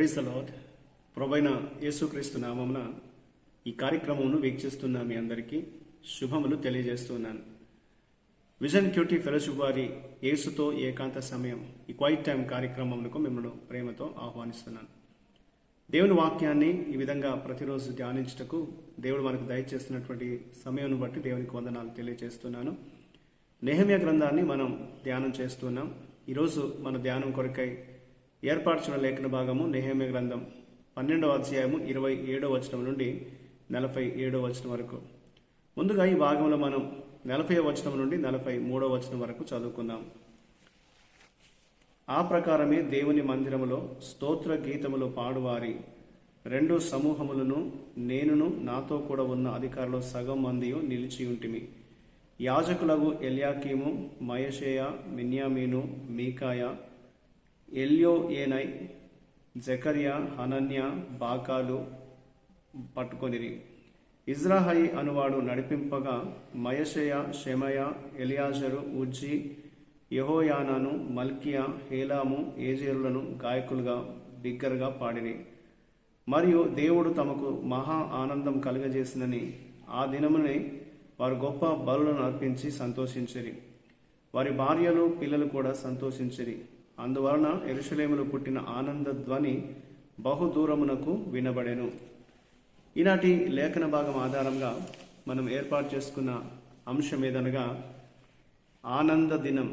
Praise అలాడ్ ప్రభైన యేసుక్రీస్తు నామమున ఈ కార్యక్రమమును వీక్షిస్తున్న మీ అందరికీ శుభములు తెలియజేస్తున్నాను. విజన్ క్యూటీ ఫెలోషిప్ వారి యేసుతో ఏకాంత సమయం ఈ క్వైట్ టైం కార్యక్రమములకు మిమ్మల్ని ప్రేమతో ఆహ్వానిస్తున్నాను. దేవుని వాక్యాన్ని ఈ విధంగా ప్రతిరోజు ధ్యానించుటకు దేవుడు మనకు దయచేస్తున్నటువంటి సమయం బట్టి దేవునికి వందనాలు తెలియజేస్తున్నాను. నెహమ్య గ్రంథాన్ని మనం ధ్యానం చేస్తున్నాం. ఈరోజు మన ధ్యానం కొరకై ఏర్పరచిన లేఖన భాగము నెహమ్య గ్రంథం పన్నెండవ అధ్యాయము ఇరవై ఏడవ వచనం నుండి నలభై ఏడవ వచనం వరకు. ముందుగా ఈ భాగంలో మనం నలభై వచనం నుండి నలభై మూడవ వచనం వరకు చదువుకుందాం. ఆ ప్రకారమే దేవుని మందిరములో స్తోత్ర గీతములు పాడువారి రెండు సమూహములను నేనును నాతో కూడా ఉన్న అధికారులు సగం మందియు నిలిచి ఉంటిమి. యాజకులకు ఎల్యాకీము మయషేయ మిన్యామీను మీకాయ ఎల్యో ఏనై జకర్యా హనన్య బాకాలు పట్టుకొనిరి. ఇజ్రాహయి అనువాడు నడిపింపగా మయషయ షెమయ ఎలియాజరు ఉజ్జి యహోయానాను మల్కియా హేలాము ఏజేరులను గాయకులుగా బిగ్గరగా పాడిరి. మరియు దేవుడు తమకు మహా ఆనందం కలుగజేసినని ఆ దినమునే వారు గొప్ప బలులను అర్పించి సంతోషించిరి. వారి భార్యలు పిల్లలు కూడా సంతోషించిరి. అందువలన ఎరుషలేములో పుట్టిన ఆనంద ధ్వని బహుదూరమునకు వినబడెను. ఈనాటి లేఖన భాగం ఆధారంగా మనం ఏర్పాటు చేసుకున్న అంశం ఏదనగా ఆనంద దినం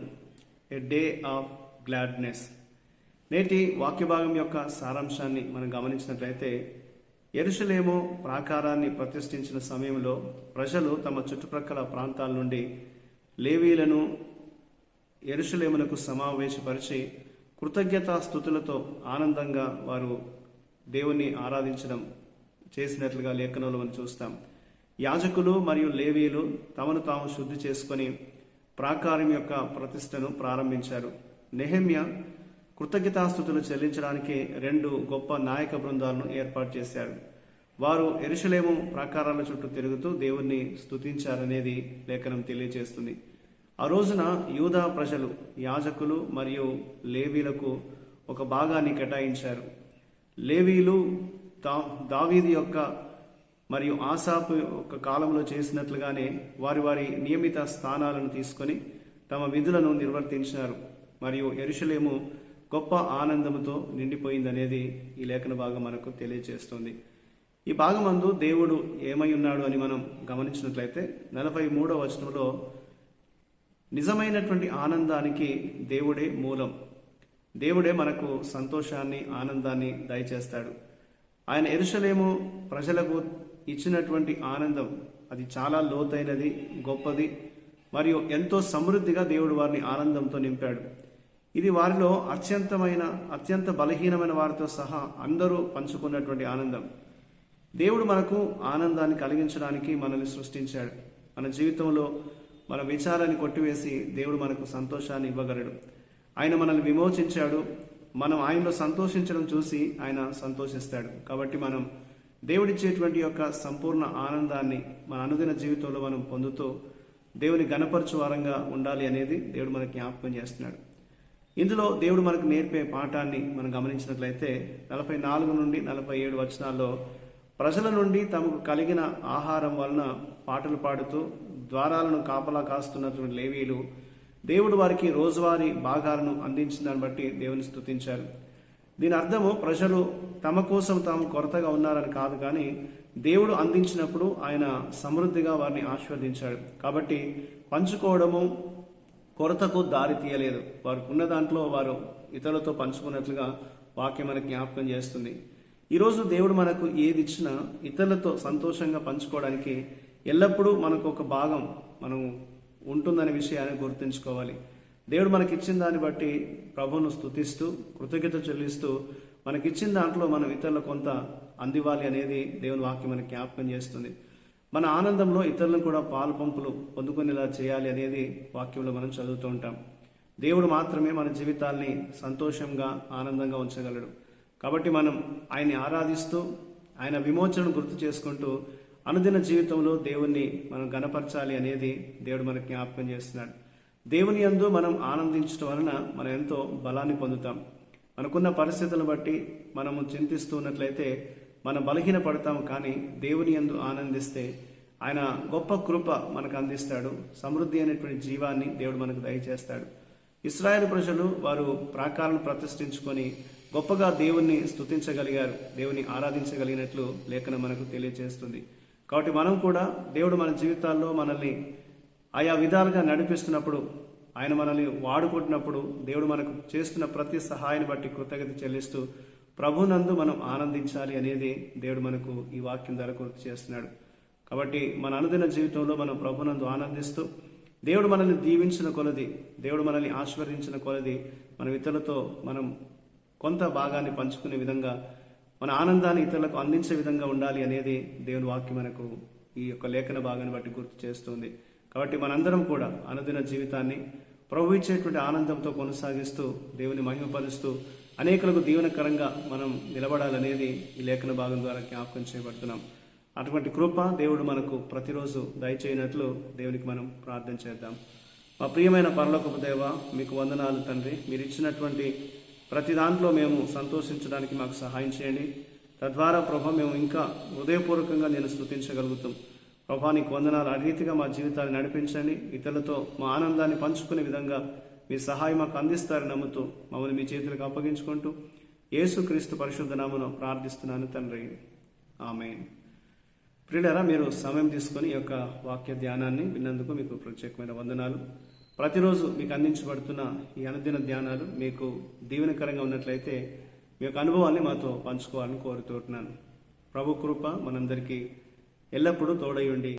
ఎ డే ఆఫ్ గ్లాడ్నెస్ నేటి వాక్య భాగం యొక్క సారాంశాన్ని మనం గమనించినట్లయితే ఎరుసలేమో ప్రాకారాన్ని ప్రతిష్ఠించిన సమయంలో ప్రజలు తమ చుట్టుప్రక్కల ప్రాంతాల నుండి లేవీలను ఎరుషలేమునకు సమావేశపరిచి కృతజ్ఞతా స్థుతులతో ఆనందంగా వారు దేవుణ్ణి ఆరాధించడం చేసినట్లుగా లేఖనంలో మనం చూస్తాం. యాజకులు మరియు లేవీలు తమను తాము శుద్ధి చేసుకొని ప్రాకారం యొక్క ప్రతిష్టను ప్రారంభించారు. నెహమ్య కృతజ్ఞతాస్థుతులు చెల్లించడానికి రెండు గొప్ప నాయక బృందాలను ఏర్పాటు చేశారు. వారు ఎరుషలేము ప్రాకారాల చుట్టూ తిరుగుతూ దేవుణ్ణి స్తుతించారనేది లేఖనం తెలియజేస్తుంది. ఆ రోజున యూదా ప్రజలు యాజకులు మరియు లేవీలకు ఒక భాగాన్ని కేటాయించారు. లేవీలు దా దావీది యొక్క మరియు ఆసాపు యొక్క కాలంలో చేసినట్లుగానే వారి వారి నియమిత స్థానాలను తీసుకొని తమ విధులను నిర్వర్తించినారు. మరియు ఎరుషలేము గొప్ప ఆనందముతో నిండిపోయిందనేది ఈ లేఖన భాగం మనకు తెలియజేస్తుంది. ఈ భాగమందు దేవుడు ఏమై ఉన్నాడు అని మనం గమనించినట్లయితే నలభై మూడవ వచనంలో నిజమైనటువంటి ఆనందానికి దేవుడే మూలం. దేవుడే మనకు సంతోషాన్ని ఆనందాన్ని దయచేస్తాడు. ఆయన ఎరుషలేము ప్రజలకు ఇచ్చినటువంటి ఆనందం. అది చాలా లోతైనది గొప్పది మరియు ఎంతో సమృద్ధిగా దేవుడు వారిని ఆనందంతో నింపాడు. ఇది వారిలో అత్యంతమైన అత్యంత బలహీనమైన వారితో సహా అందరూ పంచుకున్నటువంటి ఆనందం. దేవుడు మనకు ఆనందాన్ని కలిగించడానికి మనల్ని సృష్టించాడు. మన జీవితంలో మన విచారాన్ని కొట్టివేసి దేవుడు మనకు సంతోషాన్ని ఇవ్వగలడు. ఆయన మనల్ని విమోచించాడు. మనం ఆయనలో సంతోషించడం చూసి ఆయన సంతోషిస్తాడు. కాబట్టి మనం దేవుడిచ్చేటువంటి యొక్క సంపూర్ణ ఆనందాన్ని మన అనుదిన జీవితంలో మనం పొందుతూ దేవుని గణపరచు వారంగా ఉండాలి అనేది దేవుడు మనకి జ్ఞాపకం చేస్తున్నాడు. ఇందులో దేవుడు మనకు నేర్పే పాఠాన్ని మనం గమనించినట్లయితే నలభై నాలుగు నుండి నలభై ఏడు వచనాల్లో ప్రజల నుండి తమకు కలిగిన ఆహారం వలన పాటలు పాడుతూ ద్వారాలను కాపలా కాస్తున్నటువంటి లేవీలు దేవుడు వారికి రోజువారీ భాగాలను అందించిన దాన్ని బట్టి దేవుని స్థుతించారు దీని అర్థము ప్రజలు తమ కోసం తాము కొరతగా ఉన్నారని కాదు కానీ దేవుడు అందించినప్పుడు ఆయన సమృద్ధిగా వారిని ఆశీర్వదించాడు. కాబట్టి పంచుకోవడము కొరతకు దారి తీయలేదు. వారికి ఉన్న దాంట్లో వారు ఇతరులతో పంచుకున్నట్లుగా వాక్యం మనకు జ్ఞాపకం చేస్తుంది. ఈరోజు దేవుడు మనకు ఏది ఇచ్చినా ఇతరులతో సంతోషంగా పంచుకోవడానికి ఎల్లప్పుడూ మనకు ఒక భాగం మనం ఉంటుందనే విషయాన్ని గుర్తుంచుకోవాలి. దేవుడు మనకి ఇచ్చిన దాన్ని బట్టి ప్రభువును స్తుతిస్తూ కృతజ్ఞత చెల్లిస్తూ మనకిచ్చిన దాంట్లో మనం ఇతరుల కొంత అందివ్వాలి అనేది దేవుని వాక్యం మనకి జ్ఞాపకం చేస్తుంది. మన ఆనందంలో ఇతరులను కూడా పాలు పంపులు పొందుకునేలా చేయాలి అనేది వాక్యంలో మనం చదువుతూ ఉంటాం. దేవుడు మాత్రమే మన జీవితాల్ని సంతోషంగా ఆనందంగా ఉంచగలడు. కాబట్టి మనం ఆయన్ని ఆరాధిస్తూ ఆయన విమోచనను గుర్తు చేసుకుంటూ అనుదిన జీవితంలో దేవుణ్ణి మనం గనపరచాలి అనేది దేవుడు మనకు జ్ఞాపకం చేస్తున్నాడు. దేవుని యందు మనం ఆనందించడం వలన మనం ఎంతో బలాన్ని పొందుతాం. మనకున్న పరిస్థితులను బట్టి మనము చింతిస్తూ ఉన్నట్లయితే మనం బలహీన పడతాము కానీ దేవుని యందు ఆనందిస్తే ఆయన గొప్ప కృప మనకు అందిస్తాడు. సమృద్ధి అనేటువంటి జీవాన్ని దేవుడు మనకు దయచేస్తాడు. ఇస్రాయేల్ ప్రజలు వారు ప్రాకారం ప్రతిష్ఠించుకొని గొప్పగా దేవుణ్ణి స్తుతించగలిగారు. దేవుని ఆరాధించగలిగినట్లు లేఖనం మనకు తెలియజేస్తుంది కాబట్టి మనం కూడా దేవుడు మన జీవితాల్లో మనల్ని ఆయా విధాలుగా నడిపిస్తున్నప్పుడు ఆయన మనల్ని వాడుకుంటున్నప్పుడు దేవుడు మనకు చేస్తున్న ప్రతి సహాయాన్ని బట్టి కృతజ్ఞత చెల్లిస్తూ ప్రభునందు మనం ఆనందించాలి అనేది దేవుడు మనకు ఈ వాక్యం ద్వారా గుర్తు చేస్తున్నాడు. కాబట్టి మన అనుదిన జీవితంలో మనం ప్రభునందు ఆనందిస్తూ దేవుడు మనల్ని దీవించిన కొలది దేవుడు మనల్ని ఆశీర్వదించిన కొలది మన ఇతరులతో మనం కొంత భాగాన్ని పంచుకునే విధంగా మన ఆనందాన్ని ఇతరులకు అందించే విధంగా ఉండాలి అనేది దేవుని వాక్యం మనకు ఈ యొక్క లేఖన భాగాన్ని బట్టి గుర్తు చేస్తుంది. కాబట్టి మనందరం కూడా అనుదిన జీవితాన్ని ప్రభు ఇచ్చేటువంటి ఆనందంతో కొనసాగిస్తూ దేవుని మహిమపరుస్తూ అనేకులకు దీవనకరంగా మనం నిలబడాలనేది ఈ లేఖన భాగం ద్వారా జ్ఞాపకం చేయబడుతున్నాం. అటువంటి కృప దేవుడు మనకు ప్రతిరోజు దయచేయనట్లు దేవునికి మనం ప్రార్థన చేద్దాం. మా ప్రియమైన పరలోకపు దేవ మీకు వందనాలు తండ్రి. మీరు ఇచ్చినటువంటి ప్రతి దాంట్లో మేము సంతోషించడానికి మాకు సహాయం చేయండి. తద్వారా ప్రభా మేము ఇంకా హృదయపూర్వకంగా నేను స్థుతించగలుగుతాం ప్రభా నీకు వందనాలు. ఆ రీతిగా మా జీవితాన్ని నడిపించండి. ఇతరులతో మా ఆనందాన్ని పంచుకునే విధంగా మీ సహాయం మాకు అందిస్తారని నమ్ముతూ మమ్మల్ని మీ చేతులకు అప్పగించుకుంటూ యేసుక్రీస్తు పరిశుద్ధ నామను ప్రార్థిస్తున్నాను తండ్రి. ఆమె ప్రియులరా మీరు సమయం తీసుకొని ఈ యొక్క వాక్య ధ్యానాన్ని విన్నందుకు మీకు ప్రత్యేకమైన వందనాలు. ప్రతిరోజు మీకు అందించబడుతున్న ఈ అనుదిన ధ్యానాలు మీకు దీవెనకరంగా ఉన్నట్లయితే మీ యొక్క అనుభవాన్ని మాతో పంచుకోవాలని కోరుతున్నాను ప్రభు కృప మనందరికీ ఎల్లప్పుడూ తోడయుండి